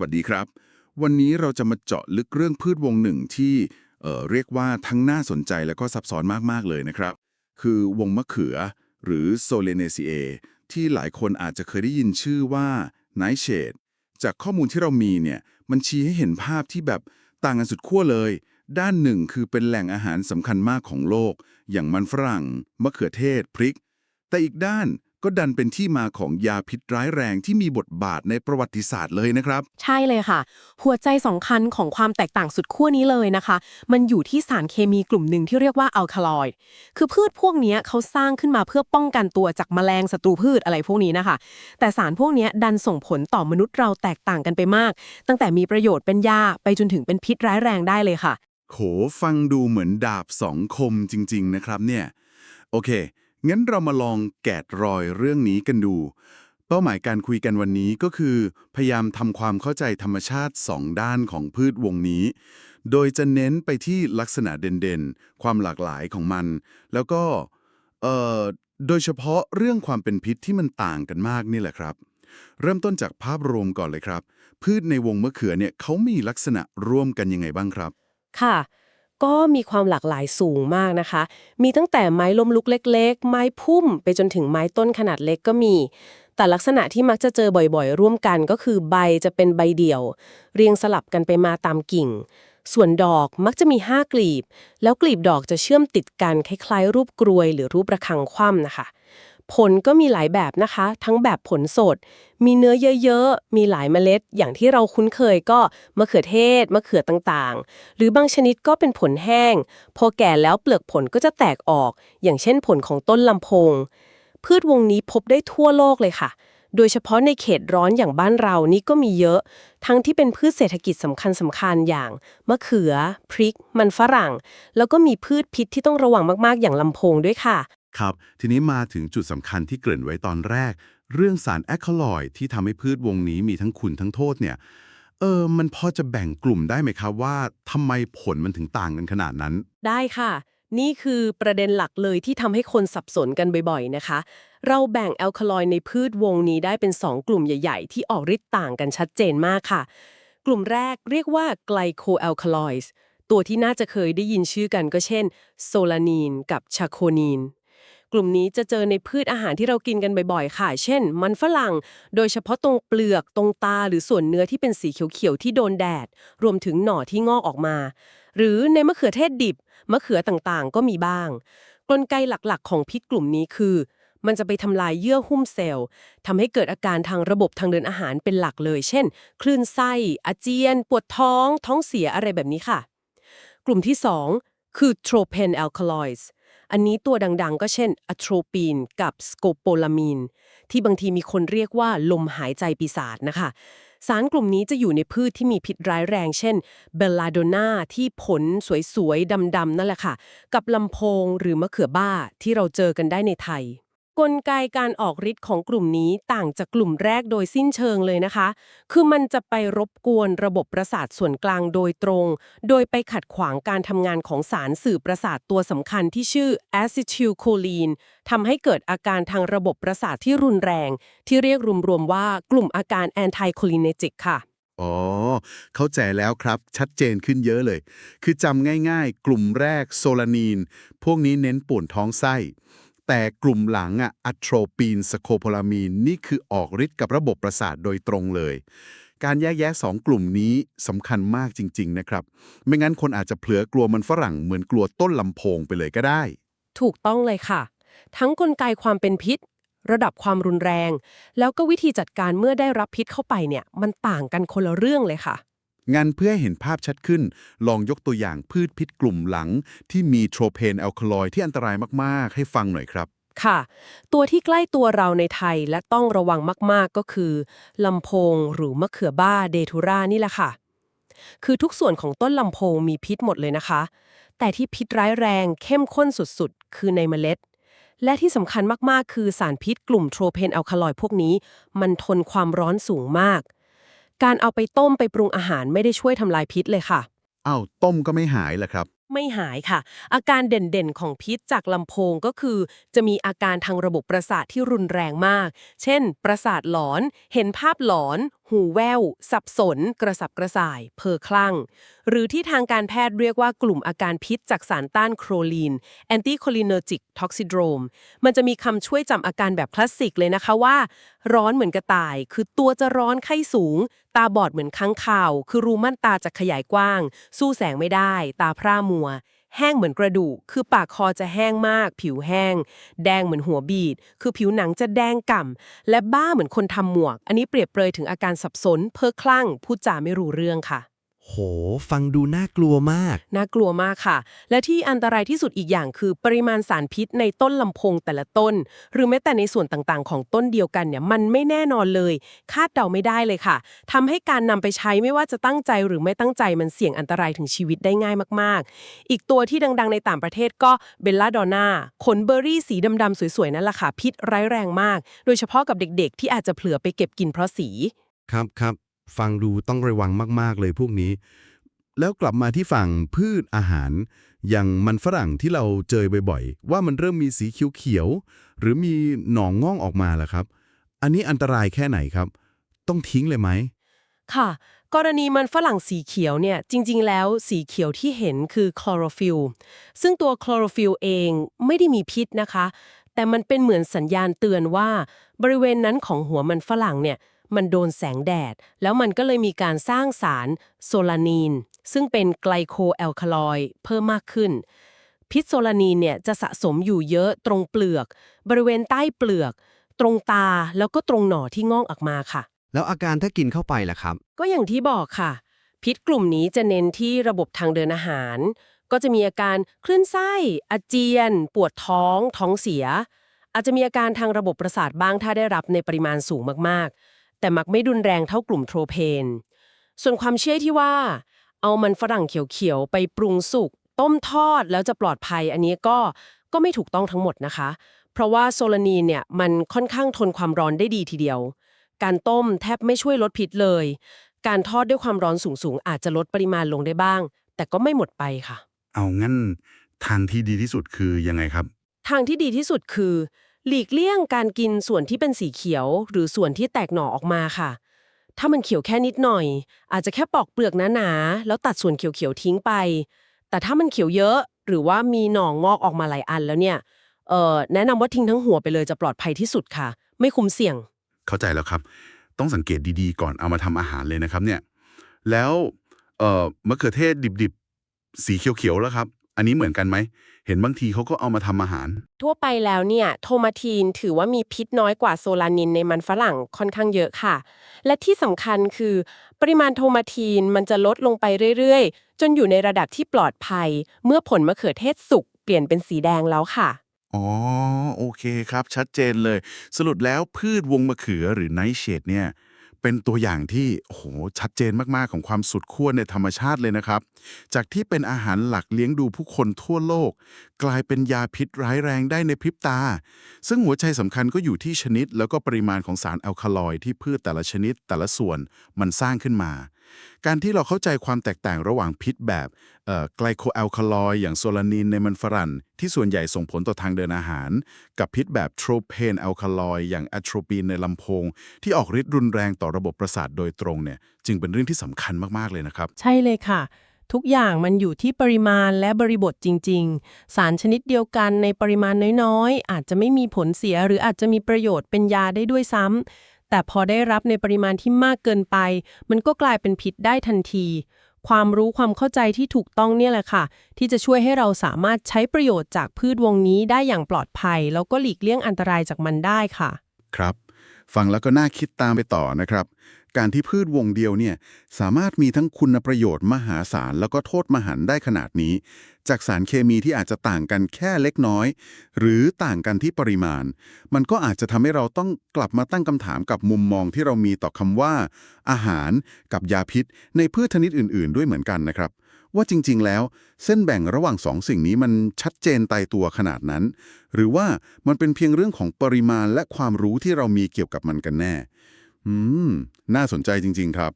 วัสดีครับ วันนี้เราจะมาเจาะลึกเรื่องพืชวงหนึ่งที่เเรียกว่าทั้งน่าสนใจและก็ซับซ้อนมาก ๆ เลยนะครับ คือวงมะเขือหรือโซเลเนซีเอที่หลายคนอาจจะเคยได้ยินชื่อว่าไนเชดจากข้อมูลที่เรามีเนี่ยมันชี้ให้เห็นภาพที่แบบต่างกันสุดขั้วเลย ด้านหนึ่งคือเป็นแหล่งอาหารสำคัญมากของโลก อย่างมันฝรั่ง มะเขือเทศ พริก แต่อีกด้าน ก็ดันเป็นที่มาของยาพิษร้ายแรงที่มีบทบาทในประวัติศาสตร์เลยนะครับ ใช่เลยค่ะ หัวใจสำคัญของความแตกต่างสุดขั้วนี้เลยนะคะ มันอยู่ที่สารเคมีกลุ่มหนึ่งที่เรียกว่าอัลคาลอยด์คือพืชพวกเนี้ยเขาสร้างขึ้นมาเพื่อป้องกันตัวจากแมลงศัตรูพืชอะไรพวกนี้นะคะ แต่สารพวกเนี้ยดันส่งผลต่อมนุษย์เราแตกต่างกันไปมาก ตั้งแต่มีประโยชน์เป็นยาไปจนถึงเป็นพิษร้ายแรงได้เลยค่ะโขฟังดูเหมือนดาบสองคมจริง ๆ นะครับเนี่ย โอเค งั้นเรามาลองแกะรอยเรื่องนี้กันดู เป้าหมายการคุยกันวันนี้ก็คือ พยายามทำความเข้าใจธรรมชาติสองด้านของพืชวงนี้ โดยจะเน้นไปที่ลักษณะเด่นๆ ความหลากหลายของมัน แล้วก็โดยเฉพาะเรื่องความเป็นพิษที่มันต่างกันมากนี่แหละครับ เริ่มต้นจากภาพรวมก่อนเลยครับ พืชในวงมะเขือเนี่ยเขามีลักษณะร่วมกันยังไงบ้างครับ ค่ะ ก็มีความหลากหลายสูงมากนะคะ มีตั้งแต่ไม้ล้มลุกเล็ก ๆ ไม้พุ่มไปจนถึงไม้ต้นขนาดเล็กก็มี แต่ลักษณะที่มักจะเจอบ่อยๆ ร่วมกันก็คือใบจะเป็นใบเดี่ยว เรียงสลับกันไปมาตามกิ่ง ส่วนดอกมักจะมี 5 กลีบ แล้วกลีบดอกจะเชื่อมติดกันคล้ายๆ รูปกรวยหรือรูประฆังคว่ำนะคะ ผลก็มีหลายแบบนะคะ ทั้งแบบผลสด มีเนื้อเยอะๆ มีหลายเมล็ด อย่างที่เราคุ้นเคยก็มะเขือเทศมะเขือต่างๆ หรือบางชนิดก็เป็นผลแห้ง พอแก่แล้วเปลือกผลก็จะแตกออก อย่างเช่นผลของต้นลำโพง พืชวงนี้พบได้ทั่วโลกเลยค่ะ โดยเฉพาะในเขตร้อนอย่างบ้านเรานี่ก็มีเยอะ ทั้งที่เป็นพืชเศรษฐกิจสำคัญสำคัญอย่างมะเขือ พริก มันฝรั่ง แล้วก็มีพืชพิษที่ต้องระวังมากๆ อย่างลำโพงด้วยค่ะ ครับ ทีนี้มาถึงจุดสำคัญที่เกริ่นไว้ตอนแรก เรื่องสารแอคคาลอยด์ที่ทำให้พืชวงนี้มีทั้งคุณทั้งโทษเนี่ยเออ มันพอจะแบ่งกลุ่มได้ไหมครับว่าทำไมผลมันถึงต่างกันขนาดนั้น ได้ค่ะ นี่คือประเด็นหลักเลยที่ทำให้คนสับสนกันบ่อยๆนะคะ เราแบ่งแอลคาลอยด์ในพืชวงนี้ได้เป็น 2 กลุ่มใหญ่ๆ ที่ออกฤทธิ์ต่างกันชัดเจนมากค่ะ กลุ่มแรกเรียกว่าไกลโคแอลคาลอยด์ตัวที่น่าจะเคยได้ยินชื่อกันก็เช่นโซลานีนกับชาโคนีน กลุ่มนี้จะเจอในพืชอาหารที่เรากินกันบ่อยๆ ค่ะ เช่น มันฝรั่ง โดยเฉพาะตรงเปลือกตรงตาหรือส่วนเนื้อที่เป็นสีเขียวๆที่โดนแดด รวมถึงหน่อที่งอกออกมา หรือในมะเขือเทศดิบ มะเขือต่างๆ ก็มีบ้าง กลไกหลักๆ ของพิษกลุ่มนี้คือ มันจะไปทำลายเยื่อหุ้มเซลล์ทำให้เกิดอาการทางระบบทางเดินอาหารเป็นหลักเลย เช่น คลื่นไส้ อาเจียน ปวดท้อง ท้องเสียอะไรแบบนี้ค่ะ กลุ่มที่ 2 คือ tropane alkaloids อันนี้ตัวดังๆ ก็เช่นอะโทรปีนกับสโกโปลามีน ที่บางทีมีคนเรียกว่าลมหายใจปีศาจนะคะ สารกลุ่มนี้จะอยู่ในพืชที่มีพิษร้ายแรง เช่นเบลลาโดนาที่ผลสวยๆ ดำๆนั่นแหละค่ะ กับลำโพงหรือมะเขือบ้าที่เราเจอกันได้ในไทย กลไกการออกฤทธิ์ของกลุ่มนี้ต่างจากกลุ่มแรกโดยสิ้นเชิงเลยนะคะ คือมันจะไปรบกวนระบบประสาทส่วนกลางโดยตรง โดยไปขัดขวางการทำงานของสารสื่อประสาทตัวสำคัญที่ชื่อ acetylcholine ทำให้เกิดอาการทางระบบประสาทที่รุนแรง ที่เรียกรวมๆว่ากลุ่มอาการ anticholinergic ค่ะอ๋อ เข้าใจแล้วครับชัดเจนขึ้นเยอะเลย คือจำง่ายๆ กลุ่มแรกโซลานีน พวกนี้เน้นปวนท้องไส้ แต่กลุ่มหลังอะอะโทรปีนสโคโพลามีนนี่คือออกฤทธิ์กับระบบประสาทโดยตรงเลย การแยกแยะสองกลุ่มนี้สำคัญมากจริง ๆ นะครับ ไม่งั้นคนอาจจะเผลอกลัวมันฝรั่งเหมือนกลัวต้นลำโพงไปเลยก็ได้ ถูกต้องเลยค่ะ ทั้งกลไกความเป็นพิษ ระดับความรุนแรง แล้วก็วิธีจัดการเมื่อได้รับพิษเข้าไปเนี่ย มันต่างกันคนละเรื่องเลยค่ะ งานเพื่อให้เห็นภาพชัดขึ้น ลองยกตัวอย่างพืชพิษกลุ่มหลัง ที่มีโทรเพนแอลคาลอยที่อันตรายมากๆ ให้ฟังหน่อยครับ ค่ะ ตัวที่ใกล้ตัวเราในไทยและต้องระวังมากๆก็คือลำโพงหรือมะเขือบ้าเดทูรานี่แหละค่ะ คือทุกส่วนของต้นลำโพงมีพิษหมดเลยนะคะ แต่ที่พิษร้ายแรงเข้มข้นสุดๆ คือในเมล็ดและที่สำคัญมาก ๆ คือสารพิษกลุ่มโทรเพนแอลคาลอยพวกนี้ มันทนความร้อนสูงมาก การเอาไปต้มไปปรุงอาหารไม่ได้ช่วยทำลายพิษเลยค่ะ อ้าวต้มก็ไม่หายเหรอครับ ไม่หายค่ะ อาการเด่นๆ ของพิษจากลำโพงก็คือ จะมีอาการทางระบบประสาทที่รุนแรงมาก เช่น ประสาทหลอน เห็นภาพหลอนหูแว่ว สับสน กระสับกระส่าย เพอคลั่ง หรือที่ทางการแพทย์เรียกว่ากลุ่มอาการพิษจากสารต้านโครลีน anticholinergic toxidrome มันจะมีคำช่วยจำอาการแบบคลาสสิกเลยนะคะว่า ร้อนเหมือนกระต่าย คือตัวจะร้อนไข้สูง ตาบอดเหมือนค้างคาว คือรูม่านตาจะขยายกว้าง สู้แสงไม่ได้ ตาพร่ามัว แห้งเหมือนกระดูก คือปากคอจะแห้งมาก ผิวแห้ง แดงเหมือนหัวบีด คือผิวหนังจะแดงก่ำ และบ้าเหมือนคนทำหมวก อันนี้เปรียบเปรยถึงอาการสับสน เพ้อคลั่ง พูดจาไม่รู้เรื่องค่ะ โห ฟังดูน่ากลัวมาก น่ากลัวมากค่ะ และที่อันตรายที่สุดอีกอย่างคือปริมาณสารพิษในต้นลำโพงแต่ละต้น หรือแม้แต่ในส่วนต่างๆ ของต้นเดียวกันเนี่ยมันไม่แน่นอนเลย คาดเดาไม่ได้เลยค่ะทำให้การนำไปใช้ไม่ว่าจะตั้งใจหรือไม่ตั้งใจมันเสี่ยงอันตรายถึงชีวิตได้ง่ายมากๆ อีกตัวที่ดังๆ ในต่างประเทศก็เบลลาดอน่าขนเบอร์รี่สีดำๆสวยๆนั่นแหละค่ะพิษร้ายแรงมาก โดยเฉพาะกับเด็ก ๆ ที่อาจจะเผลอไปเก็บกินเพราะสีครับครับ ฟังดูต้องระวังมาก ๆ เลยพวกนี้ แล้วกลับมาที่ฝั่งพืชอาหาร อย่างมันฝรั่งที่เราเจอบ่อยๆ ว่ามันเริ่มมีสีเขียวๆ หรือมีหนองงองออกมาล่ะครับ อันนี้อันตรายแค่ไหนครับ ต้องทิ้งเลยไหม ค่ะ กรณีมันฝรั่งสีเขียวเนี่ย จริง ๆ แล้วสีเขียวที่เห็นคือคลอโรฟิลซึ่งตัวคลอโรฟิลเองไม่ได้มีพิษนะคะ แต่มันเป็นเหมือนสัญญาณเตือนว่า บริเวณนั้นของหัวมันฝรั่งเนี่ย มันโดนแสงแดด แล้วมันก็เลยมีการสร้างสารโซลานีน ซึ่งเป็นไกลโคแอลคาลอยด์เพิ่มมากขึ้น พิษโซลานีนเนี่ยจะสะสมอยู่เยอะตรงเปลือก บริเวณใต้เปลือก ตรงตาแล้วก็ตรงหน่อที่งอกออกมาค่ะ แล้วอาการถ้ากินเข้าไปล่ะครับ ก็อย่างที่บอกค่ะ พิษกลุ่มนี้จะเน้นที่ระบบทางเดินอาหาร ก็จะมีอาการคลื่นไส้ อาเจียน ปวดท้อง ท้องเสีย อาจจะมีอาการทางระบบประสาทบ้างถ้าได้รับในปริมาณสูงมากๆ แต่มักไม่รุนแรงเท่ากลุ่มโทรเพน ส่วนความเชื่อที่ว่า เอามันฝรั่งเขียวๆ ไปปรุงสุก ต้มทอดแล้วจะปลอดภัยอันนี้ก็ก็ไม่ถูกต้องทั้งหมดนะคะ เพราะว่าโซลานีนเนี่ยมันค่อนข้างทนความร้อนได้ดีทีเดียว การต้มแทบไม่ช่วยลดพิษเลย การทอดด้วยความร้อนสูงๆ อาจจะลดปริมาณลงได้บ้าง แต่ก็ไม่หมดไปค่ะ เอางั้นทางที่ดีที่สุดคือยังไงครับ ทางที่ดีที่สุดคือ หลีกเลี่ยงการกินส่วนที่เป็นสีเขียว หรือส่วนที่แตกหน่อออกมาค่ะ ถ้ามันเขียวแค่นิดหน่อย อาจจะแค่ปอกเปลือกหนาๆแล้วตัดส่วนเขียวๆทิ้งไป แต่ถ้ามันเขียวเยอะ หรือว่ามีหน่องงอกออกมาหลายอันแล้วเนี่ยเอ่อแนะนำว่าทิ้งทั้งหัวไปเลยจะปลอดภัยที่สุดค่ะ ไม่คุ้มเสี่ยง เข้าใจแล้วครับ ต้องสังเกตดีๆ ก่อนเอามาทำอาหารเลยนะครับเนี่ยแล้วเอ่อมะเขือเทศดิบๆ สีเขียวๆแล้วครับ อันนี้เหมือนกันไหม เห็นบางทีเขาก็เอามาทำอาหาร ทั่วไปแล้วเนี่ย โทมาทีนถือว่ามีพิษน้อยกว่าโซลานินในมันฝรั่งค่อนข้างเยอะค่ะ และที่สำคัญคือ ปริมาณโทมาทีนมันจะลดลงไปเรื่อยๆ จนอยู่ในระดับที่ปลอดภัย เมื่อผลมะเขือเทศสุกเปลี่ยนเป็นสีแดงแล้วค่ะ อ๋อ โอเคครับ ชัดเจนเลย สรุปแล้วพืชวงมะเขือหรือไนท์เชดเนี่ย เป็นตัวอย่างที่โอ้โหชัดเจนมากๆของความสุดขั้วในธรรมชาติเลยนะครับ จากที่เป็นอาหารหลักเลี้ยงดูผู้คนทั่วโลก กลายเป็นยาพิษร้ายแรงได้ในพริบตา ซึ่งหัวใจสำคัญก็อยู่ที่ชนิดแล้วก็ปริมาณของสารแอลคาลอยด์ที่พืชแต่ละชนิดแต่ละส่วนมันสร้างขึ้นมา การที่เราเข้าใจความแตกต่างระหว่างพิษแบบไกลโคแอลคาลอยอย่างโซลานินในมันฝรั่งที่ส่วนใหญ่ส่งผลต่อทางเดินอาหาร กับพิษแบบโทรเพนแอลคาลอยอย่างอะโทรปีนในลำโพง ที่ออกฤทธิ์รุนแรงต่อระบบประสาทโดยตรงเนี่ยจึงเป็นเรื่องที่สำคัญมากๆเลยนะครับ ใช่เลยค่ะ ทุกอย่างมันอยู่ที่ปริมาณและบริบทจริง ๆ สารชนิดเดียวกันในปริมาณน้อยๆ อาจจะไม่มีผลเสียหรืออาจจะมีประโยชน์เป็นยาได้ด้วยซ้ำ แต่พอได้รับในปริมาณที่มากเกินไป มันก็กลายเป็นพิษได้ทันที ความรู้ความเข้าใจที่ถูกต้องเนี่ยแหละค่ะ ที่จะช่วยให้เราสามารถใช้ประโยชน์จากพืชวงนี้ได้อย่างปลอดภัย แล้วก็หลีกเลี่ยงอันตรายจากมันได้ค่ะ ครับ ฟังแล้วก็น่าคิดตามไปต่อนะครับ การที่พืชวงเดียวเนี่ยสามารถมีทั้งคุณประโยชน์มหาศาลแล้วก็โทษมหันต์ได้ขนาดนี้ จากสารเคมีที่อาจจะต่างกันแค่เล็กน้อย หรือต่างกันที่ปริมาณ มันก็อาจจะทำให้เราต้องกลับมาตั้งคำถามกับมุมมองที่เรามีต่อคำว่า อาหารกับยาพิษ ในพืชชนิดอื่น ๆ ด้วยเหมือนกันนะครับว่าจริง ๆ แล้วเส้นแบ่งระหว่างสองสิ่งนี้มันชัดเจนตายตัวขนาดนั้น หรือว่ามันเป็นเพียงเรื่องของปริมาณและความรู้ที่เรามีเกี่ยวกับมันกันแน่ อืม น่าสนใจจริง ๆ ครับ